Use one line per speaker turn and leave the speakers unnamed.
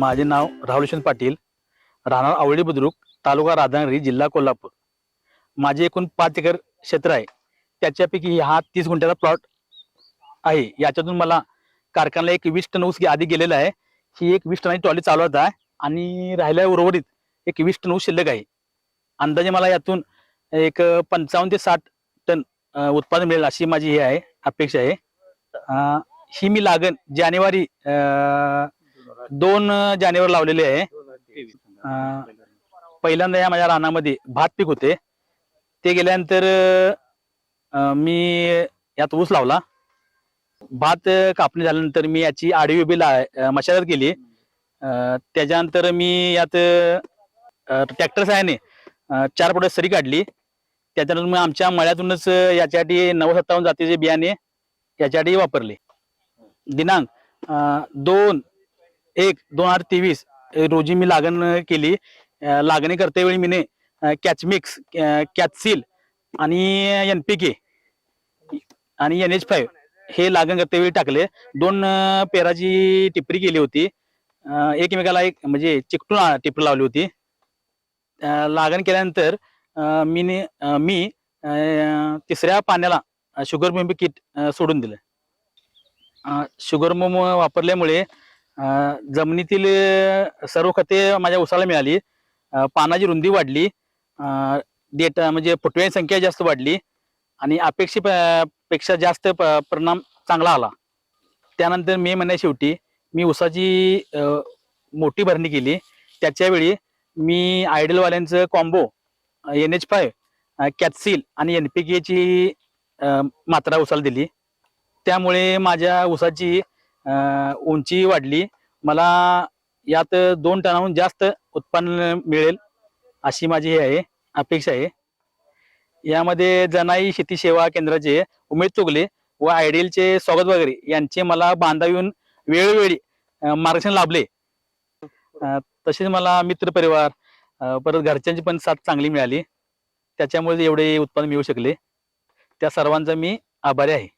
माझे नाव राहुलशन पाटील. राहणार आवळी बुद्रुक तालुका राधानगरी जिल्हा कोल्हापूर. माझे एकूण पाच एकर क्षेत्र आहे. त्याच्यापैकी हा तीस गुंठ्याचा प्लॉट आहे. याच्यातून मला कारखान्याला एक वीस टन ऊस आधी गेलेला आहे. ही एक वीस टनाची ट्रॉली चालवत आहे. आणि राहिल्या उर्वरित एक वीस टन ऊस शिल्लक आहे. अंदाजे मला यातून एक पंचावन्न ते साठ टन उत्पादन मिळेल अशी माझी हे आहे अपेक्षा आहे. ही मी लागण जानेवारी दोन जानेवारी लावलेली आहे. अं, पहिल्यांदा या माझ्या रानामध्ये भात पीक होते. ते गेल्यानंतर अं, मी यात ऊस लावला. भात अं, कापणी झाल्यानंतर मी याची आडवी उभी ला अं, मशागत केली. अं, त्याच्यानंतर मी यात ट्रॅक्टर सहाय्याने अं, चार पुढे सरी काढली. त्याच्यानंतर मग आमच्या मळ्यातूनच अं, याच्यासाठी नऊ सत्तावन्न जातीचे बियाणे याच्यासाठी वापरले. दिनांक अं, दोन एक दोन हजार तेवीस रोजी मी लागण केली. लागणी करते वेळी मीने कॅचमिक्स कॅचसील आणि एन पी के आणि एन एच फाईव्ह हे लागण करते वेळी टाकले. दोन पेराची टिपरी केली होती. एकमेकाला एक म्हणजे चिकटून टिपरी लावली होती. लागण केल्यानंतर मी ने- मी तिसऱ्या पाण्याला शुगर मोम किट सोडून दिलं. शुगर मोम वापरल्यामुळे जमिनीतील सर्व खते माझ्या उसाला मिळाली. पानाची रुंदी वाढली. डेटा म्हणजे फुटव्याची संख्या जास्त वाढली आणि अपेक्षे पेक्षा जास्त प- परिणाम चांगला आला. त्यानंतर मे महिन्या शेवटी मी उसाची मोठी भरणी केली. त्याच्यावेळी मी आयडलवाल्यांचं कॉम्बो एन एच फाय कॅथसील आणि एन पी केची मात्रा उसाला दिली. त्यामुळे माझ्या उसाची उंची वाढली. मला यात दोन टनाहून जास्त उत्पन्न मिळेल अशी माझी हे आहे अपेक्षा आहे. यामध्ये जनाई शेती सेवा केंद्राचे उमेद चोगले व आयडियलचे स्वागत वगैरे यांचे मला बांधा येऊन वेळोवेळी मार्गदर्शन लाभले. तसेच मला मित्र परिवार परत घरच्यांची पण साथ चांगली मिळाली. त्याच्यामुळे एवढे उत्पन्न मिळू शकले. त्या सर्वांचा मी आभारी आहे.